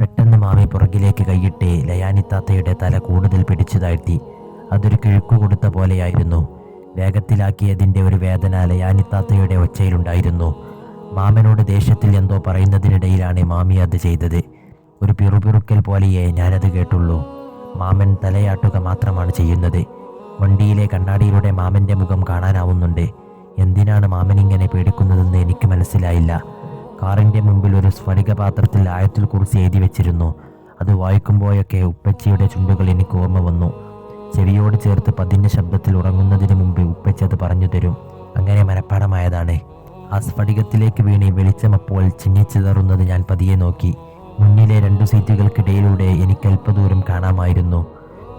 പെട്ടെന്ന് മാമി പുറകിലേക്ക് കൈയിട്ട് ലയാനിത്താത്തയുടെ തല കൂടുതൽ പിടിച്ചു താഴ്ത്തി. അതൊരു കിഴുക്കു കൊടുത്ത പോലെയായിരുന്നു. വേഗത്തിലാക്കിയതിന്റെ ഒരു വേദന ലയാനിത്താത്തയുടെ ഒച്ചയിലുണ്ടായിരുന്നു. മാമനോട് ദേഷ്യത്തിൽ എന്തോ പറയുന്നതിനിടയിലാണ് മാമി അത് ചെയ്തത്. ഒരു പിറുപിറുക്കൽ പോലെയേ ഞാനത് കേട്ടുള്ളൂ. മാമൻ തലയാട്ടുക മാത്രമാണ് ചെയ്യുന്നത്. വണ്ടിയിലെ കണ്ണാടിയിലൂടെ മാമന്റെ മുഖം കാണാനാവുന്നുണ്ട്. എന്തിനാണ് മാമൻ ഇങ്ങനെ പേടിക്കുന്നതെന്ന് എനിക്ക് മനസ്സിലായില്ല. കാറിന്റെ മുമ്പിൽ ഒരു സ്ഫടികപാത്രത്തിൽ ആയത്തിൽ കുറിച്ച് എഴുതി വെച്ചിരുന്നു. അത് വായിക്കുമ്പോഴൊക്കെ ഉപ്പച്ചിയുടെ ചുണ്ടുകൾ എനിക്ക് ഓർമ്മ വന്നു. ചെവിയോട് ചേർത്ത് പതിന്റെ ശബ്ദത്തിൽ ഉറങ്ങുന്നതിന് മുമ്പ് ഉപ്പച്ചി അത് പറഞ്ഞു തരും. അങ്ങനെ മനഃപ്പാടമായതാണ്. ആ സ്ഫടികത്തിലേക്ക് വീണ് വെളിച്ചമപ്പോൾ ചിന്നിച്ചിതറുന്നത് ഞാൻ പതിയെ നോക്കി. മുന്നിലെ രണ്ടു സീറ്റുകൾക്കിടയിലൂടെ എനിക്ക് അല്പദൂരം കാണാമായിരുന്നു.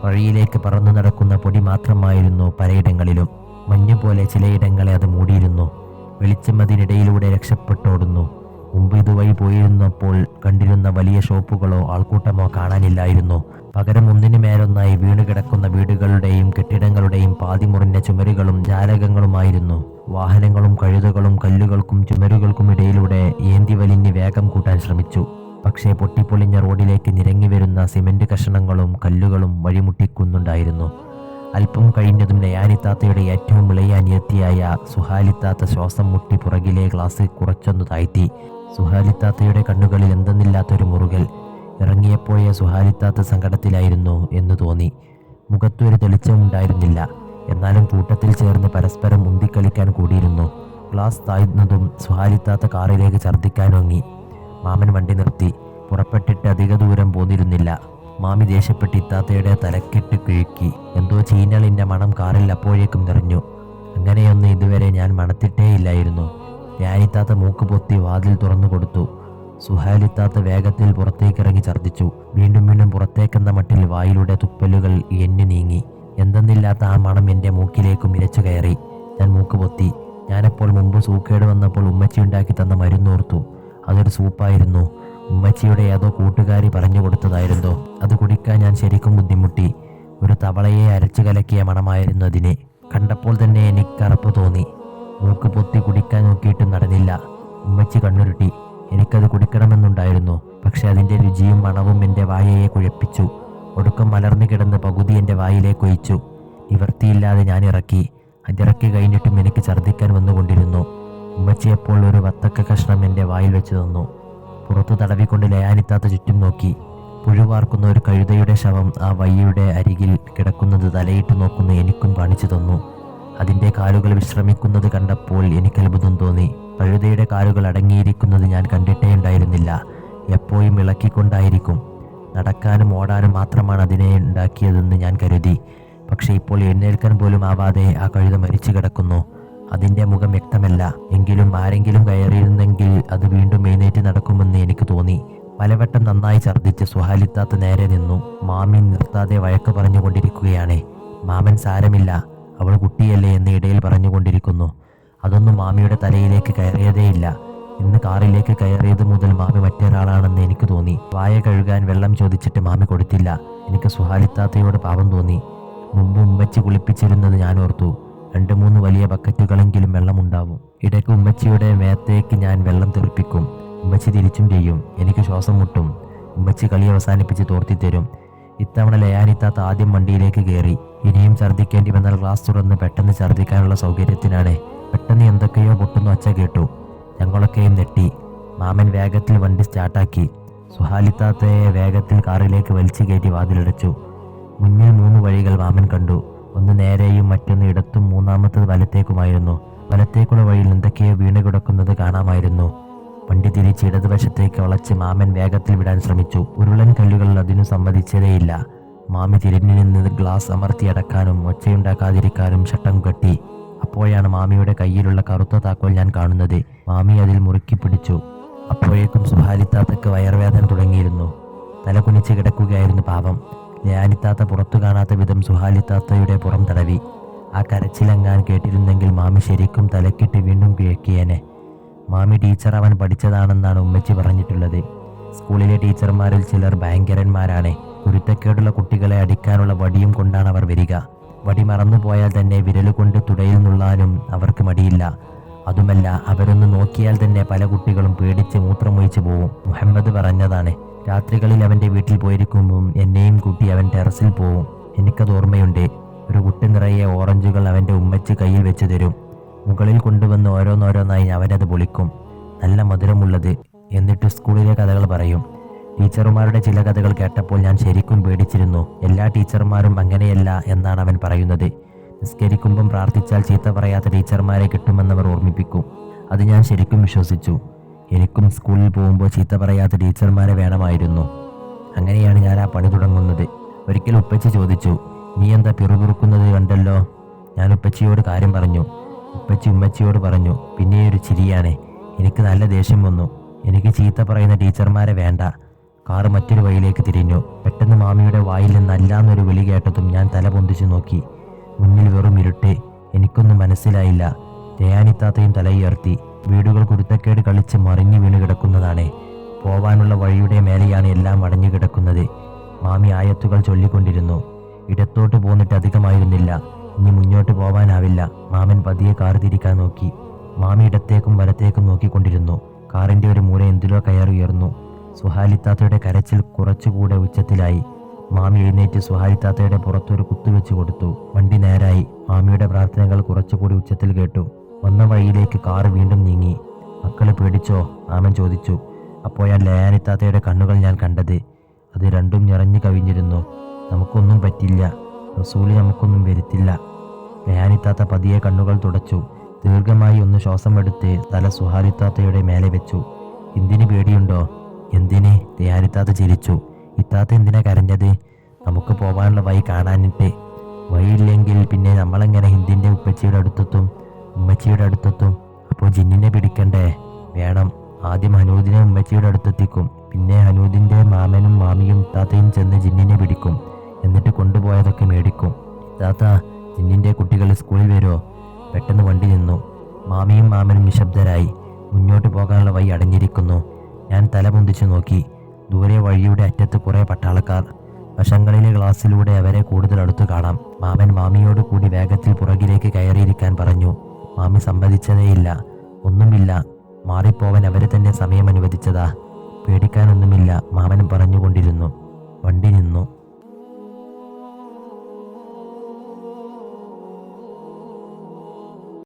വഴിയിലേക്ക് പറന്നു നടക്കുന്ന പൊടി മാത്രമായിരുന്നു പലയിടങ്ങളിലും. മഞ്ഞുപോലെ ചിലയിടങ്ങളെ അത് മൂടിയിരുന്നു. വെളിച്ചം അതിനിടയിലൂടെ രക്ഷപ്പെട്ടോടുന്നു. ഇതുവഴി പോയിരുന്നപ്പോൾ കണ്ടിരുന്ന വലിയ ഷോപ്പുകളോ ആൾക്കൂട്ടമോ കാണാനില്ലായിരുന്നു. പകരം ഒന്നിനു മേലൊന്നായി വീണുകിടക്കുന്ന വീടുകളുടെയും കെട്ടിടങ്ങളുടെയും പാതിമുറിഞ്ഞ ചുമരുകളും ജാലകങ്ങളുമായിരുന്നു. വാഹനങ്ങളും കഴുതകളും കല്ലുകൾക്കും ചുമരുകൾക്കും ഇടയിലൂടെ ഏന്തി വലിഞ്ഞ് വേഗം കൂട്ടാൻ ശ്രമിച്ചു. പക്ഷേ പൊട്ടിപ്പൊളിഞ്ഞ റോഡിലേക്ക് നിരങ്ങി വരുന്ന സിമെന്റ് കഷണങ്ങളും കല്ലുകളും വഴിമുട്ടിക്കുന്നുണ്ടായിരുന്നു. അല്പം കഴിഞ്ഞതും ലയാനിത്താത്തയുടെ ഏറ്റവും ഇളയ അനിയത്തിയായ സുഹാലിത്താത്ത ശ്വാസം മുട്ടി പുറകിലെ ഗ്ലാസ് കുറച്ചൊന്ന് താഴ്ത്തി. സുഹാലിത്താത്തയുടെ കണ്ണുകളിൽ എന്തെന്നില്ലാത്തൊരു മുറുകൽ. ഇറങ്ങിയപ്പോഴേ സുഹാലിത്താത്ത സങ്കടത്തിലായിരുന്നു എന്ന് തോന്നി. മുഖത്തൊരു തെളിച്ചമുണ്ടായിരുന്നില്ല എന്നാലും കൂട്ടത്തിൽ ചേർന്ന് പരസ്പരം ഉന്തിക്കളിക്കാൻ കൂടിയിരുന്നു. ഗ്ലാസ് താഴ്ന്നതും സുഹാലിത്താത്ത കാറിലേക്ക് ഛർദ്ദിക്കാനൊങ്ങി മാമൻ വണ്ടി നിർത്തി. പുറപ്പെട്ടിട്ട് അധിക ദൂരം പോന്നിരുന്നില്ല. മാമി ദേഷ്യപ്പെട്ട് ഇത്താത്തയുടെ തലക്കിട്ട് കിഴുക്കി. എന്തോ ചീഞ്ഞളിന്റെ മണം കാറിൽ അപ്പോഴേക്കും നിറഞ്ഞു. അങ്ങനെയൊന്നും ഇതുവരെ ഞാൻ മണത്തിട്ടേ ഇല്ലായിരുന്നു. ഞാനിത്താത്ത മൂക്ക് പൊത്തി വാതിൽ തുറന്നു കൊടുത്തു. സുഹാലിത്താത്ത വേഗത്തിൽ പുറത്തേക്കിറങ്ങി ഛർദ്ദിച്ചു. വീണ്ടും വീണ്ടും പുറത്തേക്കെന്ന മട്ടിൽ വായിലൂടെ തുപ്പലുകൾ എന്നു നീങ്ങി. എന്തെന്നില്ലാത്ത ആ മണം എന്റെ മൂക്കിലേക്കും ഇരച്ചു കയറി. ഞാൻ മൂക്ക് പൊത്തി. ഞാനപ്പോൾ മുമ്പ് സൂക്കേട് വന്നപ്പോൾ ഉമ്മച്ചി ഉണ്ടാക്കി തന്ന മരുന്നോർത്തു അതൊരു സൂപ്പായിരുന്നു. ഉമ്മച്ചിയുടെ ഏതോ കൂട്ടുകാരി പറഞ്ഞു കൊടുത്തതായിരുന്നു? അത് കുടിക്കാൻ ഞാൻ ശരിക്കും ബുദ്ധിമുട്ടി. ഒരു തവളയെ അരച്ചു കലക്കിയ മണമായിരുന്നു അതിന്. കണ്ടപ്പോൾ തന്നെ എനിക്ക് കറുപ്പ് തോന്നി. മൂക്ക് പൊത്തി കുടിക്കാൻ നോക്കിയിട്ടും നടന്നില്ല. ഉമ്മച്ചി കണ്ണുരുട്ടി. എനിക്കത് കുടിക്കണമെന്നുണ്ടായിരുന്നു. പക്ഷെ അതിന്റെ രുചിയും മണവും എന്റെ വായയെ കുഴപ്പിച്ചു. ഒടുക്കം മലർന്നു കിടന്ന് പകുതി എന്റെ വായിലേക്ക് ഒഴിച്ചു. നിവർത്തിയില്ലാതെ ഞാൻ ഇറക്കി. അതിറക്കി കഴിഞ്ഞിട്ടും എനിക്ക് ഛർദ്ദിക്കാൻ വന്നുകൊണ്ടിരുന്നു. ഉമ്മച്ചി ഒരു വത്തക്ക കഷ്ണം എന്റെ വായിൽ വെച്ച് തന്നു. പുറത്തു തടവിക്കൊണ്ട് ലയാനിത്താത്ത ചുറ്റും നോക്കി. പുഴുവാർക്കുന്ന ഒരു കഴുതയുടെ ശവം ആ വയ്യയുടെ അരികിൽ കിടക്കുന്നത് തലയിട്ട് നോക്കുന്ന എനിക്കും കാണിച്ചു തന്നു. അതിന്റെ കാലുകൾ വിശ്രമിക്കുന്നത് കണ്ടപ്പോൾ എനിക്ക് അത്ഭുതം തോന്നി. കഴുതയുടെ കാലുകൾ അടങ്ങിയിരിക്കുന്നത് ഞാൻ കണ്ടിട്ടേ ഉണ്ടായിരുന്നില്ല. എപ്പോഴും ഇളക്കിക്കൊണ്ടായിരിക്കും. നടക്കാനും ഓടാനും മാത്രമാണ് അതിനെ ഉണ്ടാക്കിയതെന്ന് ഞാൻ കരുതി. പക്ഷേ ഇപ്പോൾ എഴുന്നേൽക്കാൻ പോലും ആവാതെ ആ കഴുത മരിച്ചു കിടക്കുന്നു. അതിന്റെ മുഖം വ്യക്തമല്ല. എങ്കിലും ആരെങ്കിലും കയറിയിരുന്നെങ്കിൽ അത് വീണ്ടും എഴുന്നേറ്റ് നടക്കുമെന്ന് എനിക്ക് തോന്നി. പലവട്ടം നന്നായി ഛർദ്ദിച്ച് സുഹാലിത്താത്ത നേരെ നിന്നു. മാമി നിർത്താതെ വഴക്ക് പറഞ്ഞുകൊണ്ടിരിക്കുകയാണ്. മാമൻ സാരമില്ല. അവൾ കുട്ടിയല്ലേ എന്ന് ഇടയിൽ പറഞ്ഞുകൊണ്ടിരിക്കുന്നു. അതൊന്നും മാമിയുടെ തലയിലേക്ക് കയറിയതേയില്ല. ഇന്ന് കാറിലേക്ക് കയറിയത് മുതൽ മാമി മറ്റൊരാളാണെന്ന് എനിക്ക് തോന്നി. വായ കഴുകാൻ വെള്ളം ചോദിച്ചിട്ട് മാമി കൊടുത്തില്ല. എനിക്ക് സുഹാലിത്താത്തയോട് പാപം തോന്നി. മുമ്പ് ഉമ്മച്ചി കുളിപ്പിച്ചിരുന്നത് ഞാൻ ഓർത്തു. രണ്ട് മൂന്ന് വലിയ ബക്കറ്റുകളെങ്കിലും വെള്ളമുണ്ടാവും. ഇടയ്ക്ക് ഉമ്മച്ചിയുടെ മേത്തേക്ക് ഞാൻ വെള്ളം തെറിപ്പിക്കും ഉമ്മച്ചി തിരിച്ചും ചെയ്യും. എനിക്ക് ശ്വാസം മുട്ടും. ഉമ്മച്ചി കളി അവസാനിപ്പിച്ച് തോർത്തിത്തരും ഇത്തവണ ലയാനിത്താത്ത ആദ്യം വണ്ടിയിലേക്ക് കയറി. ഇനിയും ഛർദ്ദിക്കേണ്ടി വന്നാൽ ഗ്ലാസ് തുറന്ന് പെട്ടെന്ന് ഛർദ്ദിക്കാനുള്ള സൗകര്യത്തിനാണ്. പെട്ടെന്ന് എന്തൊക്കെയോ പൊട്ടുന്ന അച്ഛ കേട്ടു. ഞങ്ങളൊക്കെയും നെട്ടി മാമൻ വേഗത്തിൽ വണ്ടി സ്റ്റാർട്ടാക്കി. സുഹാലിത്താത്തയെ വേഗത്തിൽ കാറിലേക്ക് വലിച്ചു കയറ്റി വാതിലടച്ചു. മുന്നിൽ മൂന്ന് വഴികൾ മാമൻ കണ്ടു. ഒന്ന് നേരെയും മറ്റൊന്ന് ഇടത്തും മൂന്നാമത്തത് വലത്തേക്കുമായിരുന്നു. വലത്തേക്കുള്ള വഴിയിൽ എന്തൊക്കെയോ വീണ് കിടക്കുന്നത് കാണാമായിരുന്നു. വണ്ടി തിരിച്ച് ഇടതുവശത്തേക്ക് വളച്ച് മാമൻ വേഗത്തിൽ വിടാൻ ശ്രമിച്ചു. ഉരുളൻ കല്ലുകൾ അതിനു സമ്മതിച്ചതേയില്ല. മാമി തിരിഞ്ഞു നിന്ന് ഗ്ലാസ് അമർത്തി അടക്കാനും ഒച്ചയുണ്ടാക്കാതിരിക്കാനും ചട്ടം കെട്ടി. അപ്പോഴാണ് മാമിയുടെ കയ്യിലുള്ള കറുത്ത താക്കോൽ ഞാൻ കാണുന്നത്. മാമി അതിൽ മുറുക്കി പിടിച്ചു. അപ്പോഴേക്കും സുഹാലിത്താത്തക്ക് വയർവേദന തുടങ്ങിയിരുന്നു. തല കുനിച്ച് കിടക്കുകയായിരുന്നു പാപം ലാലിത്താത്ത പുറത്തു കാണാത്ത വിധം സുഹാലിത്താത്തയുടെ പുറം തടവി. ആ കരച്ചിലങ്ങാൻ കേട്ടിരുന്നെങ്കിൽ മാമി ശരിക്കും തലക്കിട്ട് വീണ്ടും കിഴക്കിയേനെ. മാമി ടീച്ചർ അവൻ പഠിച്ചതാണെന്നാണ് ഉമ്മച്ചി പറഞ്ഞിട്ടുള്ളത്. സ്കൂളിലെ ടീച്ചർമാരിൽ ചിലർ ഭയങ്കരന്മാരാണ്. കുരുത്തക്കേടുള്ള കുട്ടികളെ അടിക്കാനുള്ള വടിയും കൊണ്ടാണ് അവർ വരിക. വടി മറന്നുപോയാൽ തന്നെ വിരലുകൊണ്ട് തുടയിൽ നുള്ളാനും അവർക്ക് മടിയില്ല. അതുമല്ല അവരൊന്ന് നോക്കിയാൽ തന്നെ പല കുട്ടികളും പേടിച്ച് മൂത്രമൊഴിച്ചു പോവും. മുഹമ്മദ് പറഞ്ഞതാണ് രാത്രികളിൽ അവന്റെ വീട്ടിൽ പോയിരിക്കുമ്പോൾ എന്നെയും കൂട്ടി അവൻ ടെറസിൽ പോവും. എനിക്കത് ഓർമ്മയുണ്ട്. ഒരു കുട്ടി നിറയെ ഓറഞ്ചുകൾ അവന്റെ ഉമ്മച്ച് കയ്യിൽ വെച്ച് തരും. മുകളിൽ കൊണ്ടുവന്ന് ഓരോന്നോരോന്നായി അവനത് പൊളിക്കും. നല്ല മധുരമുള്ളത് എന്നിട്ട് സ്കൂളിലെ കഥകൾ പറയും. ടീച്ചർമാരുടെ ചില കഥകൾ കേട്ടപ്പോൾ ഞാൻ ശരിക്കും പേടിച്ചിരുന്നു. എല്ലാ ടീച്ചർമാരും അങ്ങനെയല്ല എന്നാണ് അവൻ പറയുന്നത്. നിസ്കരിക്കുമ്പം പ്രാർത്ഥിച്ചാൽ ചീത്ത പറയാത്ത ടീച്ചർമാരെ കിട്ടുമെന്നവർ ഓർമ്മിപ്പിക്കും. അത് ഞാൻ ശരിക്കും വിശ്വസിച്ചു. എനിക്കും സ്കൂളിൽ പോകുമ്പോൾ ചീത്ത പറയാത്ത ടീച്ചർമാരെ വേണമായിരുന്നു. അങ്ങനെയാണ് ഞാൻ ആ പണി തുടങ്ങുന്നത്. ഒരിക്കൽ ഉപ്പച്ചി ചോദിച്ചു നീ എന്താ പിറുപിറുക്കുന്നത് കണ്ടല്ലോ? ഞാൻ ഉപ്പച്ചിയോട് കാര്യം പറഞ്ഞു. ഉപ്പച്ചി ഉമ്മച്ചിയോട് പറഞ്ഞു പിന്നെ ഒരു ചിരിയാണ്. എനിക്ക് നല്ല ദേഷ്യം വന്നു. എനിക്ക് ചീത്ത പറയുന്ന ടീച്ചർമാരെ വേണ്ട. കാറ് മറ്റൊരു വഴിയിലേക്ക് തിരിഞ്ഞു. പെട്ടെന്ന് മാമിയുടെ വായിൽ നിന്ന് അല്ലാന്നൊരു വിളി കേട്ടതും ഞാൻ തല പൊന്തിച്ചു നോക്കി. മുന്നിൽ വെറും ഇരുട്ട്. എനിക്കൊന്നും മനസ്സിലായില്ല. ജയാനിത്താത്തയും തലയുയർത്തി. വീടുകൾ കുരുത്തക്കേട് കളിച്ച് മറിഞ്ഞു വീണ് കിടക്കുന്നതാണ്. പോവാനുള്ള വഴിയുടെ മേലെയാണ് എല്ലാം അടഞ്ഞു കിടക്കുന്നത്. മാമി ആയത്തുകൾ ചൊല്ലിക്കൊണ്ടിരുന്നു. ഇടത്തോട്ട് പോന്നിട്ട് അധികമായിരുന്നില്ല. ഇനി മുന്നോട്ട് പോവാനാവില്ല. മാമൻ പതിയെ കാർ തിരിക്കാൻ നോക്കി. മാമി ഇടത്തേക്കും വലത്തേക്കും നോക്കിക്കൊണ്ടിരുന്നു. കാറിന്റെ ഒരു മൂല എന്തിലോ കയറുയർന്നു സുഹാലിത്താത്തയുടെ കരച്ചിൽ കുറച്ചുകൂടെ ഉച്ചത്തിലായി. മാമി എഴുന്നേറ്റ് സുഹാലിത്താത്തയുടെ പുറത്തൊരു കുത്തുവെച്ച് കൊടുത്തു. വണ്ടി നേരായി. മാമിയുടെ പ്രാർത്ഥനകൾ കുറച്ചുകൂടി ഉച്ചത്തിൽ കേട്ടു. വന്ന വഴിയിലേക്ക് കാറ് വീണ്ടും നീങ്ങി. മക്കൾ പേടിച്ചോ? ആമൻ ചോദിച്ചു. അപ്പോൾ അപ്പോഴാ ലയാനിത്താത്തയുടെ കണ്ണുകൾ ഞാൻ കണ്ടത്. അത് രണ്ടും നിറഞ്ഞു കവിഞ്ഞിരുന്നു. നമുക്കൊന്നും പറ്റില്ല. റസൂലി നമുക്കൊന്നും വരുത്തില്ല. ലയാനിത്താത്ത പതിയെ കണ്ണുകൾ തുടച്ചു. ദീർഘമായി ഒന്ന് ശ്വാസം എടുത്ത് തല സുഹാലിത്താത്തയുടെ മേലെ വെച്ചു. എന്തിന് പേടിയുണ്ടോ? എന്തിന്? ലയാനിത്താത്ത ചിരിച്ചു. ഇത്താത്ത എന്തിനാ കരഞ്ഞത്? നമുക്ക് പോകാനുള്ള വഴി കാണാനിട്ട്. വഴിയില്ലെങ്കിൽ പിന്നെ നമ്മളെങ്ങനെ ഹിന്ദിന്റെ ഉപ്പച്ചിയുടെ അടുത്തെത്തും? ഉമ്മച്ചിയുടെ അടുത്തെത്തും. അപ്പോൾ ജിന്നിനെ പിടിക്കണ്ടേ? വേണം. ആദ്യം ഹനൂദിനെ ഉമ്മച്ചിയുടെ അടുത്തെത്തിക്കും. പിന്നെ ഹനൂദിന്റെ മാമനും മാമിയും താത്തയും ചെന്ന് ജിന്നിനെ പിടിക്കും. എന്നിട്ട് കൊണ്ടുപോയതൊക്കെ മേടിക്കും. താത്ത ജിന്നിന്റെ കുട്ടികൾ സ്കൂളിൽ വരുമോ പെട്ടെന്ന് വണ്ടി നിന്നു. മാമിയും മാമനും നിശബ്ദരായി. മുന്നോട്ട് പോകാനുള്ള വഴി അടഞ്ഞിരിക്കുന്നു. ഞാൻ തല പൊന്തിച്ചു നോക്കി. ദൂരെ വഴിയുടെ അറ്റത്ത് കുറേ പട്ടാളക്കാർ. വശങ്ങളിലെ ഗ്ലാസ്സിലൂടെ അവരെ കൂടുതൽ അടുത്ത് കാണാം. മാമൻ മാമിയോട് കൂടി വേഗത്തിൽ പുറകിലേക്ക് കയറിയിരിക്കാൻ പറഞ്ഞു. മാമി സമ്മതിച്ചതേയില്ല ഒന്നുമില്ല. മാറിപ്പോവാൻ അവരെ തന്നെ സമയം അനുവദിച്ചതാ പേടിക്കാനൊന്നുമില്ല. മാമൻ പറഞ്ഞുകൊണ്ടിരുന്നു. വണ്ടി നിന്നു.